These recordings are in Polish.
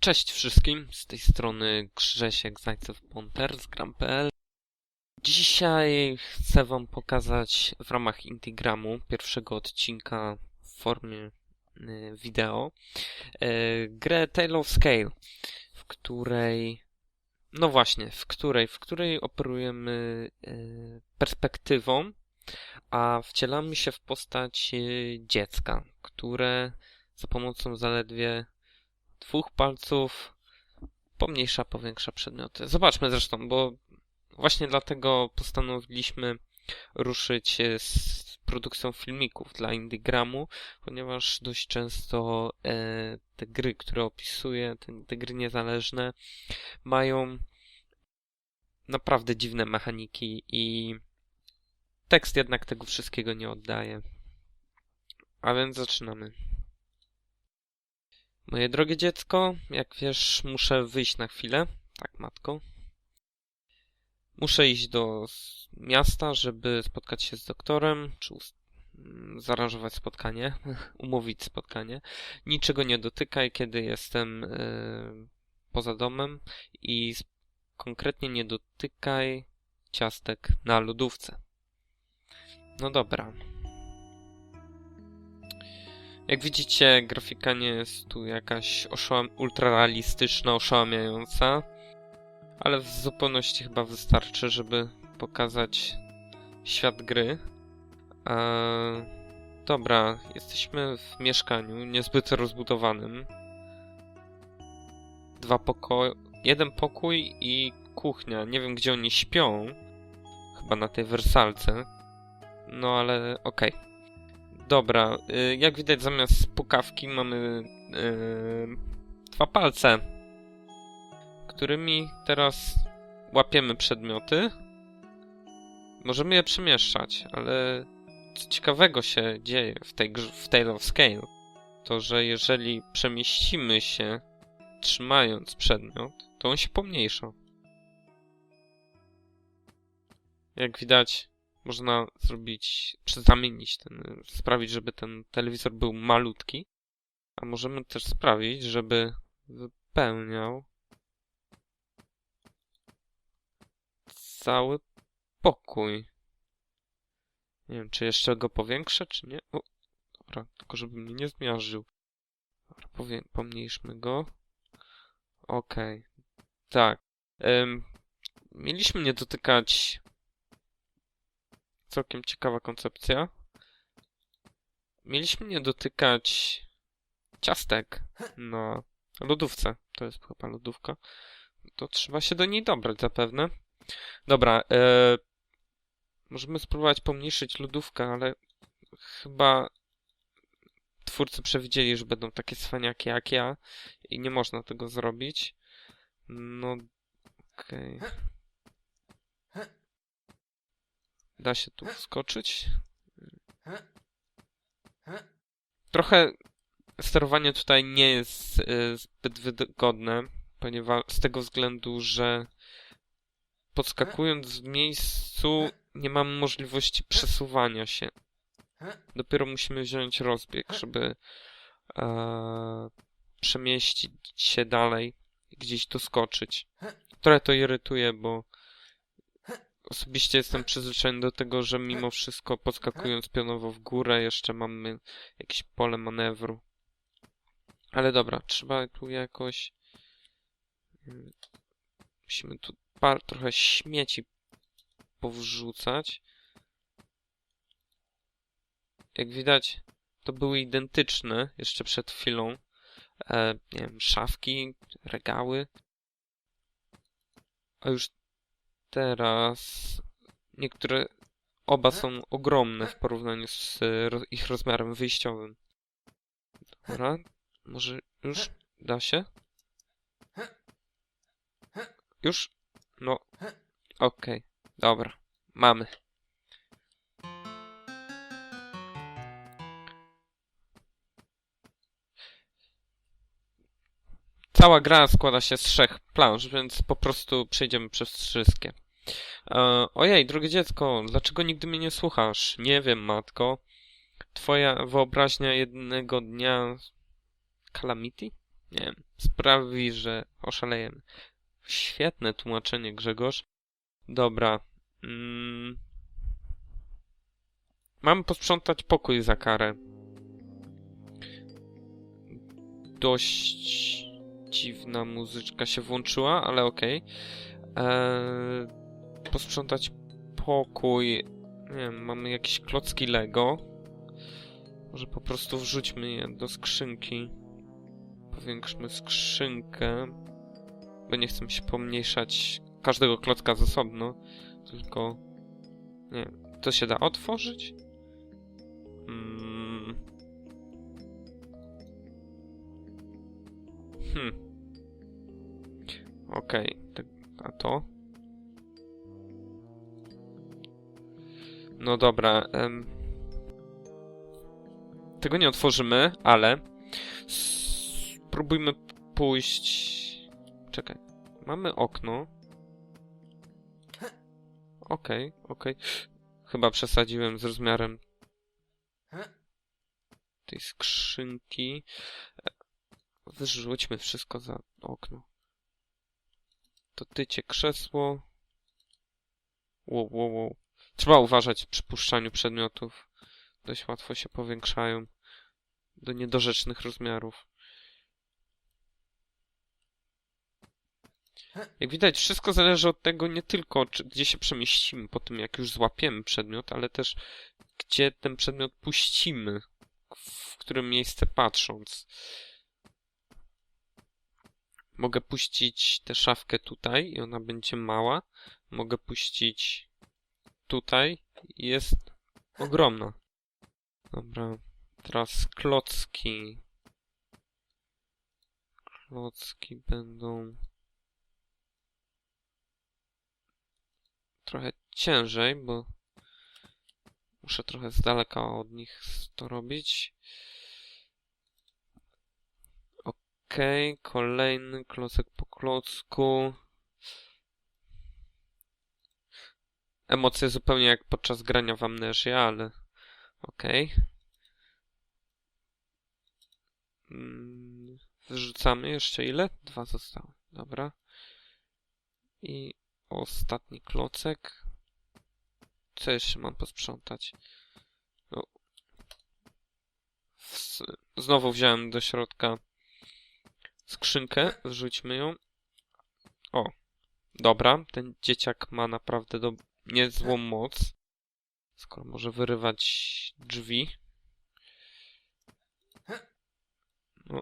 Cześć wszystkim, z tej strony Grzesiek Zajcew Ponter z Gram.pl. Dzisiaj chcę wam pokazać w ramach Integramu pierwszego odcinka w formie y, wideo y, grę Tale of Scale, w której no właśnie, w której, w której operujemy y, perspektywą, a wcielamy się w postać dziecka, które za pomocą zaledwie dwóch palców pomniejsza, powiększa przedmioty. Zobaczmy zresztą, bo właśnie dlatego postanowiliśmy ruszyć e, z produkcją filmików dla Indiegramu, ponieważ dość często e, te gry, które opisuję, te gry niezależne, mają naprawdę dziwne mechaniki i tekst jednak tego wszystkiego nie oddaje. A więc zaczynamy. Moje drogie dziecko, jak wiesz, muszę wyjść na chwilę. Tak, matko. Muszę iść do miasta, żeby spotkać się z doktorem, czy mm, zaaranżować spotkanie, umówić spotkanie. Niczego nie dotykaj, kiedy jestem y, poza domem i konkretnie nie dotykaj ciastek na lodówce. No dobra. Jak widzicie, grafika nie jest tu jakaś oszałam ultrarealistyczna, oszałamiająca, ale w zupełności chyba wystarczy, żeby pokazać świat gry. Eee, dobra, jesteśmy w mieszkaniu niezbyt rozbudowanym. Dwa pokoje, jeden pokój i kuchnia. Nie wiem, gdzie oni śpią. Chyba na tej wersalce. No ale okej. Dobra, y, jak widać zamiast pukawki mamy y, dwa palce, którymi teraz łapiemy przedmioty. Możemy je przemieszczać, ale co ciekawego się dzieje w tej w Tale of Scale, to że jeżeli przemieścimy się trzymając przedmiot, to on się pomniejsza. Jak widać, można zrobić, czy zamienić ten, sprawić, żeby ten telewizor był malutki, a możemy też sprawić, żeby wypełniał cały pokój. Nie wiem, czy jeszcze go powiększę, czy nie. O, dobra, tylko żeby mnie nie zmiażdżył. Pomniejszmy go. Okej. Tak. Em, mieliśmy nie dotykać całkiem ciekawa koncepcja. Mieliśmy nie dotykać ciastek na lodówce. To jest chyba lodówka. To trzeba się do niej dobrać zapewne. Dobra, e, możemy spróbować pomniejszyć lodówkę, ale chyba twórcy przewidzieli, że będą takie cwaniaki jak ja i nie można tego zrobić. No, okej. Da się tu wskoczyć? Trochę sterowanie tutaj nie jest y, zbyt wygodne, ponieważ z tego względu, że podskakując w miejscu nie mamy możliwości przesuwania się. Dopiero musimy wziąć rozbieg, żeby e, przemieścić się dalej i gdzieś doskoczyć. Trochę to irytuje, bo osobiście jestem przyzwyczajony do tego, że mimo wszystko podskakując pionowo w górę jeszcze mamy jakieś pole manewru. Ale dobra, trzeba tu jakoś... mm, Musimy tu par, trochę śmieci powrzucać. Jak widać, to były identyczne jeszcze przed chwilą. E, nie wiem, szafki, regały. A już teraz niektóre oba są ogromne w porównaniu z ich rozmiarem wyjściowym. Dobra, może już da się? Już? No, okej, dobra, mamy. Cała gra składa się z trzech planż, więc po prostu przejdziemy przez wszystkie. E, ojej, drogie dziecko, dlaczego nigdy mnie nie słuchasz? Nie wiem, matko. Twoja wyobraźnia jednego dnia... Calamity? Nie wiem. sprawi, że oszalejemy. Świetne tłumaczenie, Grzegorz. Dobra. Mm. Mam posprzątać pokój za karę. Dość dziwna muzyczka się włączyła, ale okej. Eee, posprzątać pokój. Nie wiem, mamy jakieś klocki Lego. Może po prostu wrzućmy je do skrzynki. Powiększmy skrzynkę. Bo nie chcę się pomniejszać każdego klocka z osobno. Tylko... Nie wiem, to się da otworzyć? Mm. Hmm. Okej, tak, a to? No dobra, em. Tego nie otworzymy, ale spróbujmy pójść... Czekaj, mamy okno. Okej, okej. Chyba przesadziłem z rozmiarem tej skrzynki. Wyrzućmy wszystko za okno. To tycie krzesło. Wow, wow, wow. Trzeba uważać przy puszczaniu przedmiotów. Dość łatwo się powiększają do niedorzecznych rozmiarów. Jak widać, wszystko zależy od tego nie tylko, czy, gdzie się przemieścimy po tym, jak już złapiemy przedmiot, ale też gdzie ten przedmiot puścimy, w którym miejsce patrząc. Mogę puścić tę szafkę tutaj i ona będzie mała. Mogę puścić tutaj jest ogromna. Dobra, teraz klocki. Klocki będą trochę ciężej, bo muszę trochę z daleka od nich to robić. Okej, okay, kolejny klocek po klocku. Emocje zupełnie jak podczas grania w Amnesię, ale okej. Okay. Mm, wyrzucamy jeszcze ile? Dwa zostały. Dobra. I ostatni klocek. Co jeszcze mam posprzątać? No. Znowu wziąłem do środka skrzynkę. Wrzućmy ją. O. Dobra, ten dzieciak ma naprawdę do... niezłą moc. Skoro może wyrywać drzwi. No.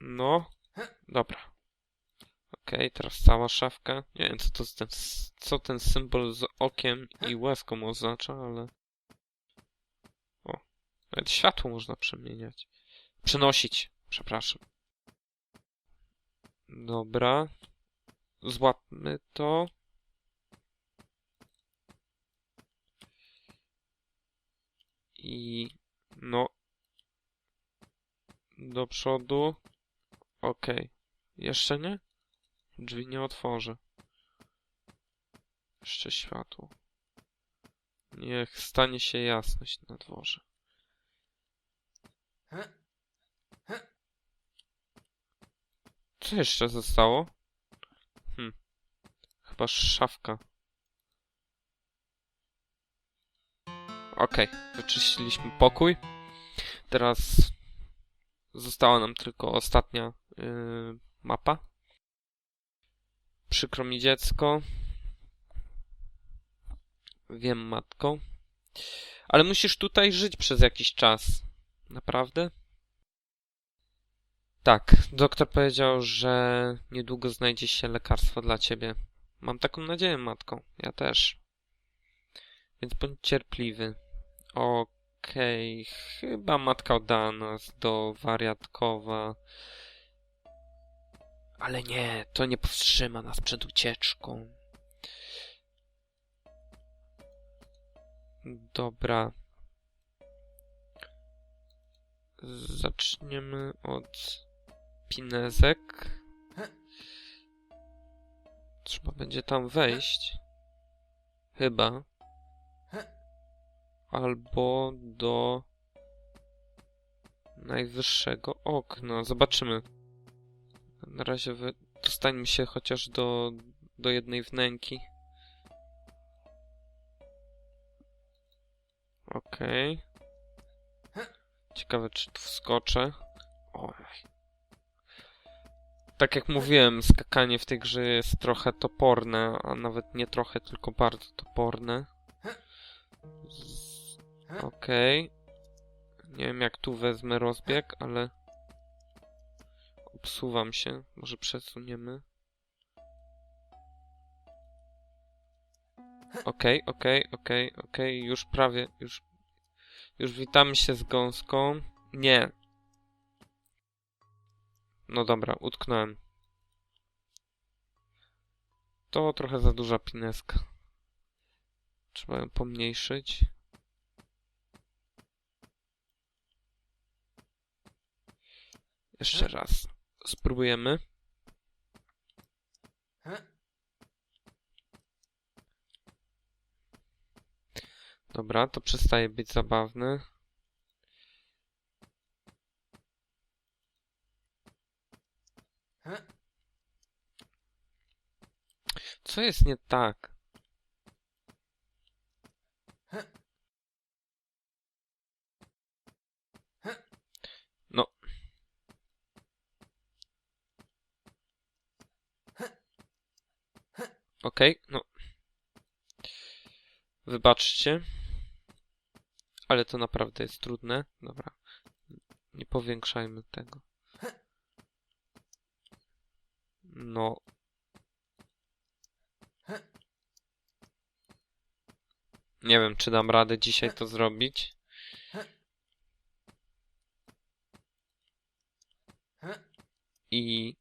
No. Dobra. Okej, okay, teraz cała szafka. Nie wiem, co to ten, co ten symbol z okiem i łezką oznacza, ale... O, nawet światło można przemieniać. Przenosić, przepraszam. Dobra. Złapmy to. I... no... Do przodu. Okej. Okay. Jeszcze nie? Drzwi nie otworzę. Jeszcze światło. Niech stanie się jasność na dworze. Co jeszcze zostało? Hm. Chyba szafka. Okej, okay. wyczyściliśmy pokój. Teraz została nam tylko ostatnia yy, mapa. Przykro mi dziecko. Wiem, matko. Ale musisz tutaj żyć przez jakiś czas. Naprawdę? Tak, doktor powiedział, że niedługo znajdzie się lekarstwo dla ciebie. Mam taką nadzieję, matko. Ja też. Więc bądź cierpliwy. Okej, okay. chyba matka oddała nas do wariatkowa. Ale nie, to nie powstrzyma nas przed ucieczką. Dobra. Zaczniemy od pinezek. Trzeba będzie tam wejść. Chyba. Albo do najwyższego okna. Zobaczymy. Na razie wy... dostańmy się chociaż do, do jednej wnęki. Okej. Ciekawe, czy tu wskoczę. Oj. Tak jak mówiłem, skakanie w tej grze jest trochę toporne, a nawet nie trochę, tylko bardzo toporne. Z... Okej. Nie wiem jak tu wezmę rozbieg, ale... Obsuwam się. Może przesuniemy. Okej, okej, okej, okej. Już prawie, już... Już witamy się z gąską. Nie. No dobra, utknąłem. To trochę za duża pineska. Trzeba ją pomniejszyć. Jeszcze raz. Spróbujemy. Dobra, to przestaje być zabawne. Co jest nie tak? No. Okej, no. Wybaczcie. Ale to naprawdę jest trudne. Dobra. Nie powiększajmy tego. No. Nie wiem, czy dam radę dzisiaj to zrobić. I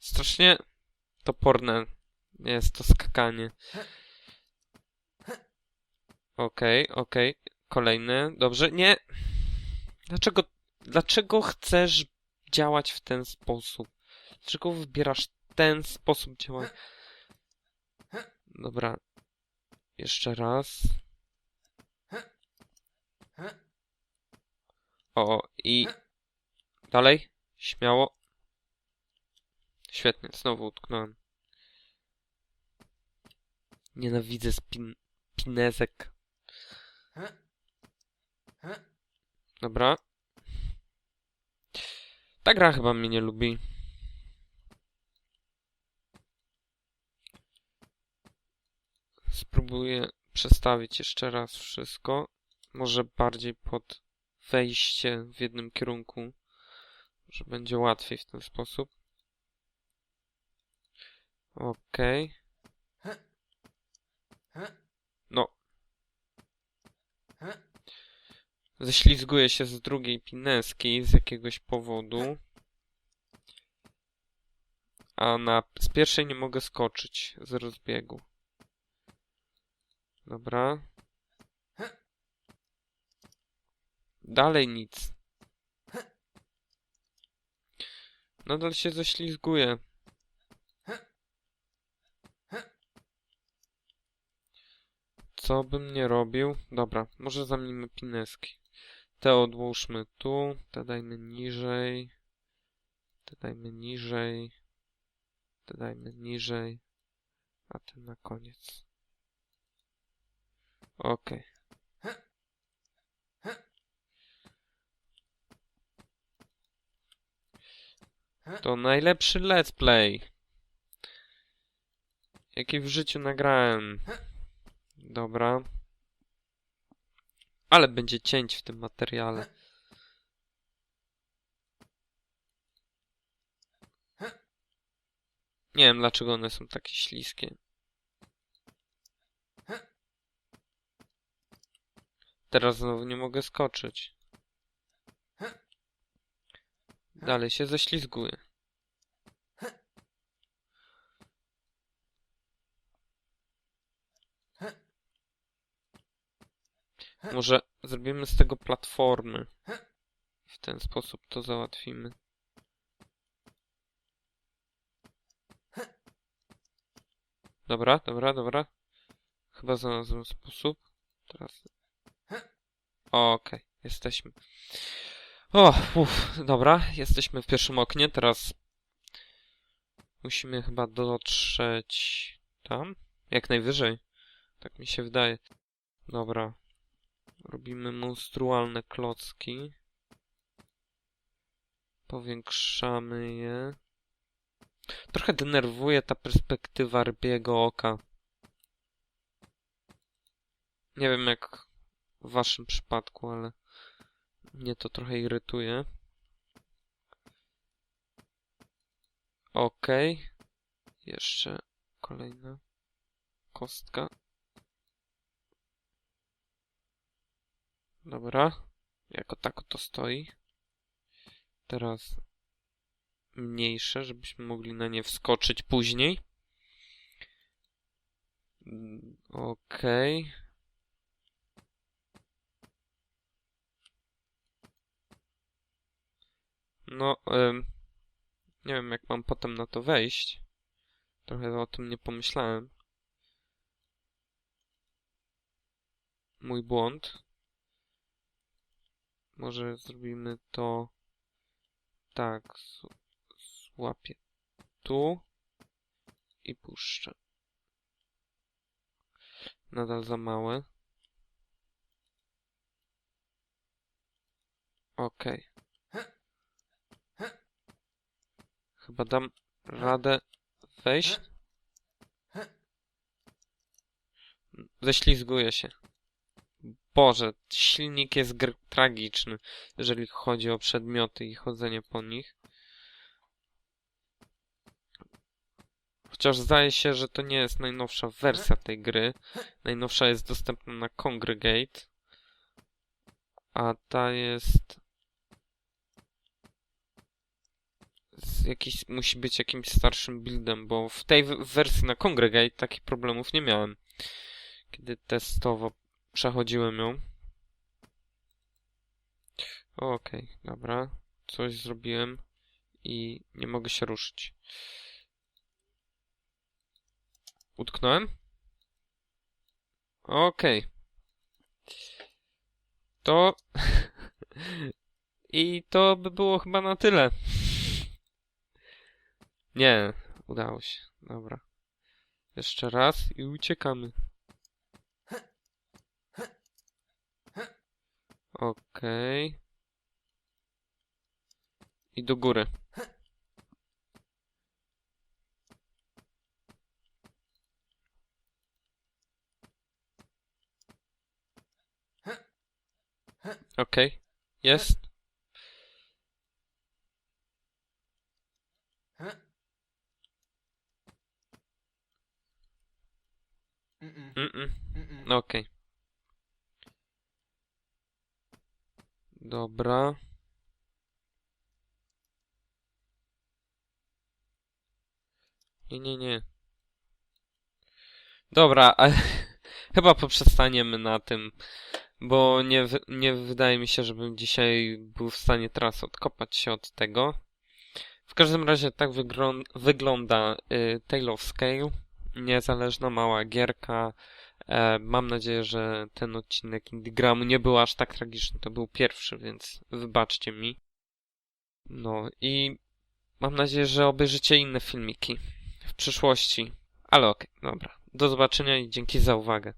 strasznie toporne jest to skakanie. Okej, okej. Kolejne. Dobrze. Nie. Dlaczego, dlaczego chcesz działać w ten sposób? Dlaczego wybierasz ten sposób działania? Dobra. Jeszcze raz. O, i dalej. Śmiało. Świetnie, znowu utknąłem. Nienawidzę spin pinezek. Dobra. Ta gra chyba mnie nie lubi. Spróbuję przestawić jeszcze raz wszystko. Może bardziej pod wejście w jednym kierunku. Że będzie łatwiej w ten sposób. Okej. No. Ześlizguję się z drugiej pineski z jakiegoś powodu. A na, z pierwszej nie mogę skoczyć z rozbiegu. Dobra. Dalej nic. Nadal się ześlizguję. Co bym nie robił? Dobra, może zamienimy pineski. Te odłóżmy tu, te dajmy niżej. Te dajmy niżej. Te dajmy niżej. A te na koniec. Okej. To najlepszy let's play. Jaki w życiu nagrałem. Dobra. Ale będzie cięć w tym materiale. Nie wiem dlaczego one są takie śliskie. Teraz znowu nie mogę skoczyć. Dalej się ześlizguję. Może zrobimy z tego platformy. W ten sposób to załatwimy. Dobra, dobra, dobra. Chyba znalazłem sposób. Teraz. Okej, jesteśmy. O, uff, dobra, jesteśmy w pierwszym oknie, teraz musimy chyba dotrzeć tam, jak najwyżej, tak mi się wydaje. Dobra, robimy monstrualne klocki, powiększamy je. Trochę denerwuje ta perspektywa rybiego oka. Nie wiem jak w waszym przypadku, ale mnie to trochę irytuje. Okej. Jeszcze kolejna kostka. Dobra. Jako tako to stoi. Teraz mniejsze, żebyśmy mogli na nie wskoczyć później. Okej. No, em, nie wiem jak mam potem na to wejść. Trochę o tym nie pomyślałem. Mój błąd. Może zrobimy to tak. Złapię tu i puszczę. Nadal za małe. Okej. Chyba dam radę wejść. Ześlizguję się. Boże, silnik jest tragiczny, jeżeli chodzi o przedmioty i chodzenie po nich. Chociaż zdaje się, że to nie jest najnowsza wersja tej gry. Najnowsza jest dostępna na Congregate. A ta jest... Jakiś, musi być jakimś starszym buildem, bo w tej wersji na Congregate takich problemów nie miałem. Kiedy testowo przechodziłem ją. Okej, dobra. Coś zrobiłem i nie mogę się ruszyć. Utknąłem? Okej. To... I to by było chyba na tyle. Nie, udało się. Dobra. Jeszcze raz i uciekamy. Okej. I do góry. Okej. Jest. Mm-mm. Mm-mm. Mm-mm. No Okej. Dobra. Nie, nie, nie. Dobra, ale chyba poprzestaniemy na tym, bo nie, nie wydaje mi się, żebym dzisiaj był w stanie teraz odkopać się od tego. W każdym razie tak wyglą- wygląda y, Tale of Scale. Niezależna mała gierka. E, mam nadzieję, że ten odcinek Indiegramu nie był aż tak tragiczny. To był pierwszy, więc wybaczcie mi. No i mam nadzieję, że obejrzycie inne filmiki w przyszłości. Ale okej, dobra. Do zobaczenia i dzięki za uwagę.